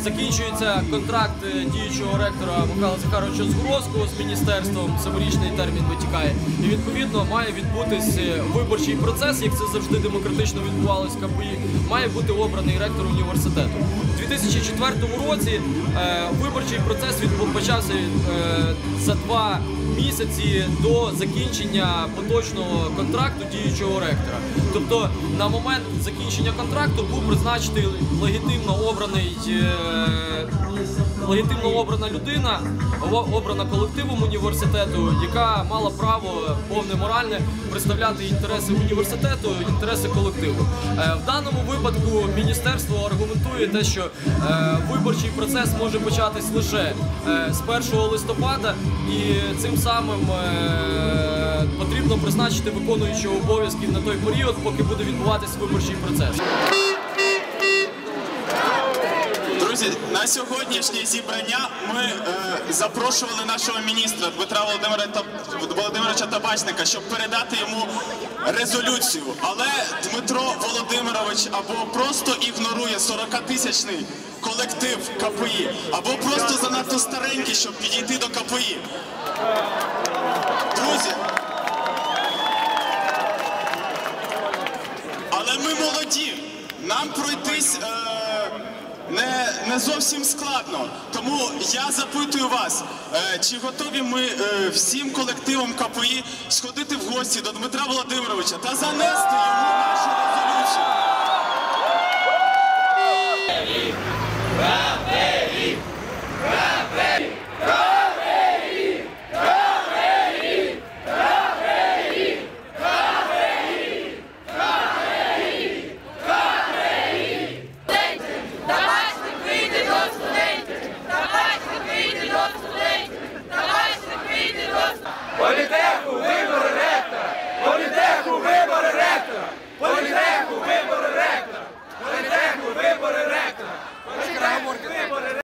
закінчується контракт е, діючого ректора Михайла Захаровича Згородського з міністерством, семирічний термін витікає. І відповідно має відбутись е, виборчий процес, як це завжди демократично відбувалось в КПІ, має бути обраний ректор університету. У 2004 році е, виборчий процес почався за два місяці до закінчення поточного контракту діючого ректора. Тобто на момент закінчення контракту був призначений легітимно обраний. Е, Легітимно обрана людина, обрана колективом університету, яка мала право повне моральне представляти інтереси університету, інтереси колективу. Е, В даному випадку міністерство аргументує те, що е, виборчий процес може початись лише з 1 листопада, і цим самим потрібно призначити виконуючого обов'язків на той період, поки буде відбуватись виборчий процес. Друзі, на сьогоднішнє зібрання ми е, запрошували нашого міністра Дмитра Володимировича Табачника, щоб передати йому резолюцію. Але Дмитро Володимирович або просто ігнорує 40-тисячний колектив КПІ, або просто занадто старенький, щоб підійти до КПІ. Друзі. Але ми молоді. Нам пройтись е, не, не зовсім складно. Тому я запитую вас, е, чи готові ми е, всім колективом КПІ сходити в гості до Дмитра Володимировича та занести йому нашу резолюцію?